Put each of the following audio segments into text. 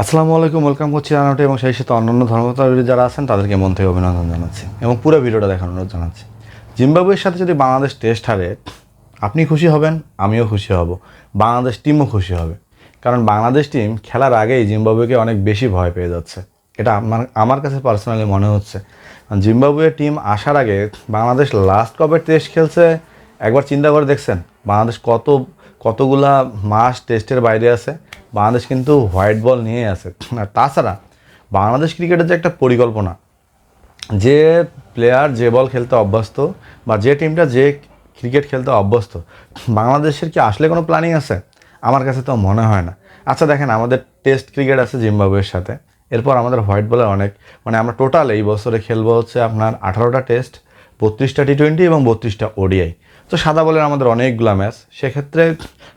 আসসালামু আলাইকুম, ওয়েলকাম করছি রানাউটে এবং সেই সাথে অন্যান্য ধর্মতারী যারা আছেন, তাদেরকে মন থেকে অভিনন্দন জানাচ্ছি এবং পুরো ভিডিওটা দেখার অনুরোধ জানাচ্ছি। জিম্বাবুয়ের সাথে যদি বাংলাদেশ টেস্ট হারে, আপনি খুশি হবেন, আমিও খুশি হব। বাংলাদেশ টিমও খুশি হবে। কারণ বাংলাদেশ টিম খেলার আগেই জিম্বাবুয়েকে অনেক বেশি ভয় পেয়ে যাচ্ছে। এটা আমার আমার কাছে পার্সোনালি মনে হচ্ছে। কারণ জিম্বাবুয়ের টিম আসার আগে বাংলাদেশ লাস্ট কবে টেস্ট খেলছে, একবার চিন্তা করে দেখছেন। বাংলাদেশ কত কতগুলা মাস টেস্টের বাইরে আছে, বাংলাদেশ কিন্তু হোয়াইট বল নিয়ে আছে। আর তাছাড়া বাংলাদেশ ক্রিকেটের যে একটা পরিকল্পনা, যে প্লেয়ার যে বল খেলতে অভ্যস্ত বা যে টিমটা যে ক্রিকেট খেলতে অভ্যস্ত, বাংলাদেশের কি আসলে কোনো প্ল্যানিং আছে? আমার কাছে তো মনে হয় না। আচ্ছা দেখেন, আমাদের টেস্ট ক্রিকেট আছে জিম্বাবুয়ের সাথে। এরপর আমাদের হোয়াইট বলের অনেক মানে আমরা টোটাল এই বছরে খেলব হচ্ছে আপনার আঠারোটা টেস্ট, বত্রিশটা টি টোয়েন্টি এবং বত্রিশটা ওডিআই। তো সাদা বলের আমাদের অনেকগুলো ম্যাচ। সেক্ষেত্রে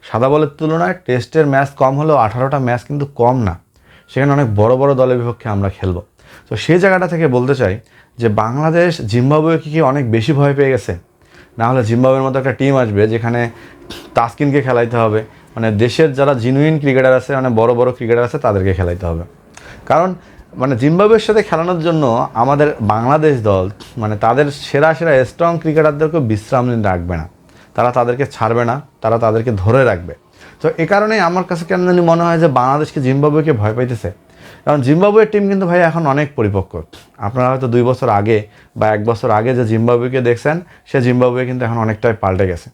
সাদা বলের তুলনায় টেস্টের ম্যাচ কম হলেও আঠারোটা ম্যাচ কিন্তু কম না। সেখানে অনেক বড় বড় দলের বিপক্ষে আমরা খেলব। তো সেই জায়গাটা থেকে বলতে চাই যে বাংলাদেশ জিম্বাবুয়ে কি কি অনেক বেশি ভয় পেয়ে গেছে? না হলে জিম্বাবুয়ের মতো একটা টিম আসবে যেখানে তাসকিনকে খেলাইতে হবে। মানে দেশের যারা জিনুইন ক্রিকেটার আছে মানে বড় বড় ক্রিকেটার আছে, তাদেরকে খেলাইতে হবে। কারণ মানে জিম্বাবুয়ের সাথে খেলানোর জন্য আমাদের বাংলাদেশ দল মানে তাদের সেরা সেরা স্ট্রং ক্রিকেটারদেরকে বিশ্রাম রাখবে না। তারা তাদেরকে ছাড়বে না, তারা তাদেরকে ধরে রাখবে। তো এ কারণেই আমার কাছে কেন জানি মনে হয় যে বাংলাদেশকে জিম্বাবুয়েকে ভয় পাইতেছে। কারণ জিম্বাবুয়ের টিম কিন্তু ভাই এখন অনেক পরিপক্ক। আপনারা হয়তো দুই বছর আগে বা এক বছর আগে যে জিম্বাবুয়েকে দেখছেন, সে জিম্বাবুয়ে কিন্তু এখন অনেকটাই পাল্টে গেছে।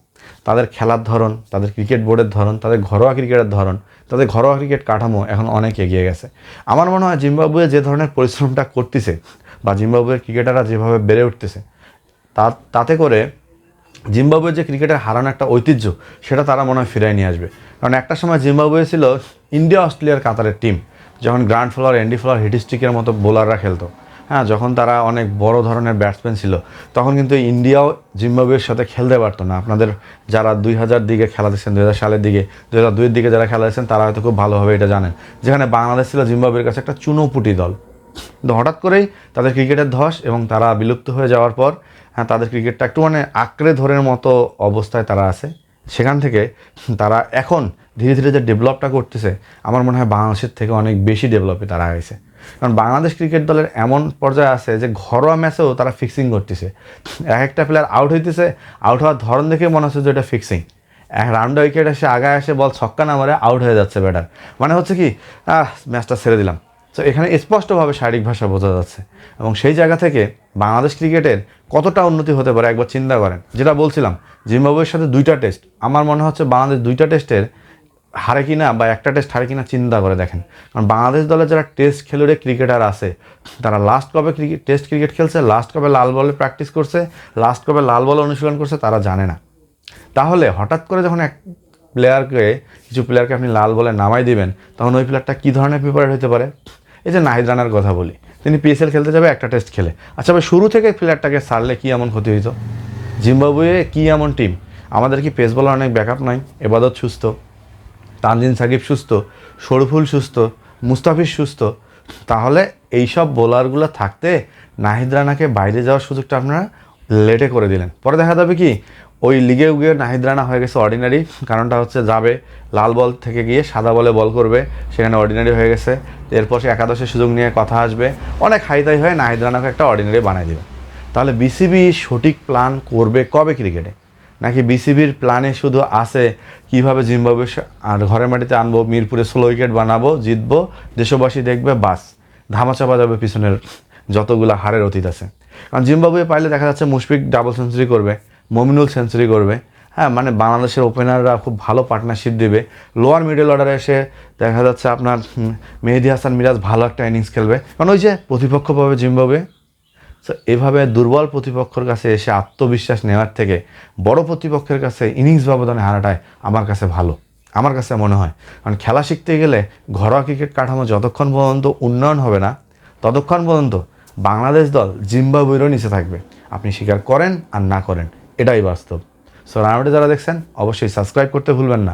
তাদের খেলার ধরন, তাদের ক্রিকেট বোর্ডের ধরন, তাদের ঘরোয়া ক্রিকেটের ধরন, তাদের ঘরোয়া ক্রিকেট কাঠামো এখন অনেক এগিয়ে গেছে। আমার মনে হয় জিম্বাবুয়ে যে ধরনের পরিশ্রমটা করতেছে বা জিম্বাবুয়ের ক্রিকেটাররা যেভাবে বেড়ে উঠতেছে, তা, তাতে করে জিম্বাবুয়ের যে ক্রিকেটের হারানো একটা ঐতিহ্য, সেটা তারা মনে হয় ফিরিয়ে নিয়ে আসবে। কারণ একটা সময় জিম্বাবুয়ে ছিল ইন্ডিয়া, অস্ট্রেলিয়ার, কাতারের টিম যখন গ্র্যান্ড ফ্লোয়ার এন্ডি ফ্লোয়ার হিটিস্টিকের মতো বোলাররা খেলতো। হ্যাঁ যখন তারা অনেক বড় ধরনের ব্যাটসম্যান ছিল, তখন কিন্তু ইন্ডিয়াও জিম্বাবুয়ের সাথে খেলতে পারতো না। আপনাদের যারা দুই হাজার দিকে খেলা দিচ্ছেন দুই হাজার সালের দিকে, দুই হাজার দুইয়ের দিকে যারা খেলা দিচ্ছেন তারা হয়তো খুব ভালোভাবে এটা জানেন। যেখানে বাংলাদেশ ছিল জিম্বাবুয়ের কাছে একটা চুনোপুটি দল। কিন্তু হঠাৎ করেই তাদের ক্রিকেটের ধস এবং তারা বিলুপ্ত হয়ে যাওয়ার পর হ্যাঁ তাদের ক্রিকেটটা একটু মানে আঁকড়ে ধরের মতো অবস্থায় তারা আছে। সেখান থেকে তারা এখন ধীরে ধীরে যে ডেভেলপটা করতেছে, আমার মনে হয় বাংলাদেশের থেকে অনেক বেশি ডেভেলপে তারা গেছে কারণ বাংলাদেশ ক্রিকেট দলের এমন পর্যায়ে আছে যে ঘরোয়া ম্যাচেও তারা ফিক্সিং করতেছে। এক একটা প্লেয়ার আউট হইতেছে আউট হওয়ার ধরন দেখে মনে হচ্ছে যে এটা ফিক্সিং এক রাউন্ড উইকেট এসে আগায় এসে বল ছক্কা না মারে আউট হয়ে যাচ্ছে ব্যাটার মানে হচ্ছে কি ম্যাচটা ছেড়ে দিলাম। তো এখানে স্পষ্টভাবে শারীরিক ভাষা বোঝা যাচ্ছে। এবং সেই জায়গা থেকে বাংলাদেশ ক্রিকেটের কতটা উন্নতি হতে পারে একবার চিন্তা করেন। যেটা বলছিলাম, জিম্বাবুয়ের সাথে দুইটা টেস্ট আমার মনে হচ্ছে বাংলাদেশ দুইটা টেস্টের হারে কিনা বা একটা টেস্ট হারে কিনা চিন্তা করে দেখেন। কারণ বাংলাদেশ দলে যারা টেস্ট খেলুড়ে ক্রিকেটার আছে, তারা লাস্ট কবে ক্রিকেট টেস্ট ক্রিকেট খেলছে লাস্ট কবে লাল বলে প্র্যাকটিস করছে লাস্ট কবে লাল বলে অনুশীলন করছে তারা জানে না। তাহলে হঠাৎ করে যখন এক প্লেয়ারকে কিছু প্লেয়ারকে আপনি লাল বলে নামাই দিবেন, তখন ওই প্লেয়ারটা কী ধরনের প্রিপারেট হতে পারে? এই যে নাহিদ রানার কথা বলি, তিনি পিএসএল খেলতে যাবে, একটা টেস্ট খেলে। আচ্ছা ভাই, শুরু থেকে প্লেয়ারটাকে সারলে কী এমন ক্ষতি হইতো? জিম্বাবুয়ে কী এমন টিম আমাদের কি পেস বলার অনেক ব্যাকআপ নাই? এবাদত সুস্থ। তানজিন সাকিব সুস্থ, শরফুল সুস্থ, মুস্তাফিজ সুস্থ, তাহলে এইসব বোলারগুলো থাকতে নাহিদ রানাকে বাইরে যাওয়ার সুযোগটা আপনারা লেটে করে দিলেন। পরে দেখা যাবে কি, ওই লিগে গিয়ে নাহিদ রানা হয়ে গেছে অর্ডিনারি কারণটা হচ্ছে যাবে, লাল বল থেকে গিয়ে সাদা বলে বল করবে, সেখানে অর্ডিনারি হয়ে গেছে, এরপর সে একাদশের সুযোগ নিয়ে কথা আসবে, অনেক হাইতাই হয়ে নাহিদ রানাকে একটা অর্ডিনারি বানিয়ে দেবে। তাহলে বিসিবি সঠিক প্ল্যান করবে কবে ক্রিকেটে নাকি বিসিবির প্ল্যানে শুধু আছে কীভাবে জিম্বাবুয়ে আর ঘরের মাটিতে আনব, মিরপুরে ষোলো উইকেট বানাবো, জিতবো, দেশবাসী দেখবে, বাস। ধামাচাপা যাবে পিছনের যতগুলো হারের অতীত আছে। কারণ জিম্বাবুয়ে পাইলে দেখা যাচ্ছে মুশফিক ডাবল সেঞ্চুরি করবে, মমিনুল সেঞ্চুরি করবে। হ্যাঁ মানে বাংলাদেশের ওপেনাররা খুব ভালো পার্টনারশিপ দেবে। লোয়ার মিডল অর্ডারে এসে দেখা যাচ্ছে আপনার মেহেদি হাসান মিরাজ ভালো একটা ইনিংস খেলবে। কারণ ওই যে প্রতিপক্ষ পাবে জিম্বাবুয়ে তো এভাবে দুর্বল প্রতিপক্ষের কাছে এসে আত্মবিশ্বাস নেওয়ার থেকে বড় প্রতিপক্ষের কাছে ইনিংস ব্যবধানে হারাটাই আমার কাছে ভালো। আমার কাছে মনে হয়। কারণ খেলা শিখতে গেলে ঘরোয়া ক্রিকেট কাঠামো যতক্ষণ পর্যন্ত উন্নয়ন হবে না, ততক্ষণ পর্যন্ত বাংলাদেশ দল জিম্বাবুয়েরও নিচে থাকবে। আপনি স্বীকার করেন আর না করেন, এটাই বাস্তব। সো রানাউটে যারা দেখছেন, অবশ্যই সাবস্ক্রাইব করতে ভুলবেন না।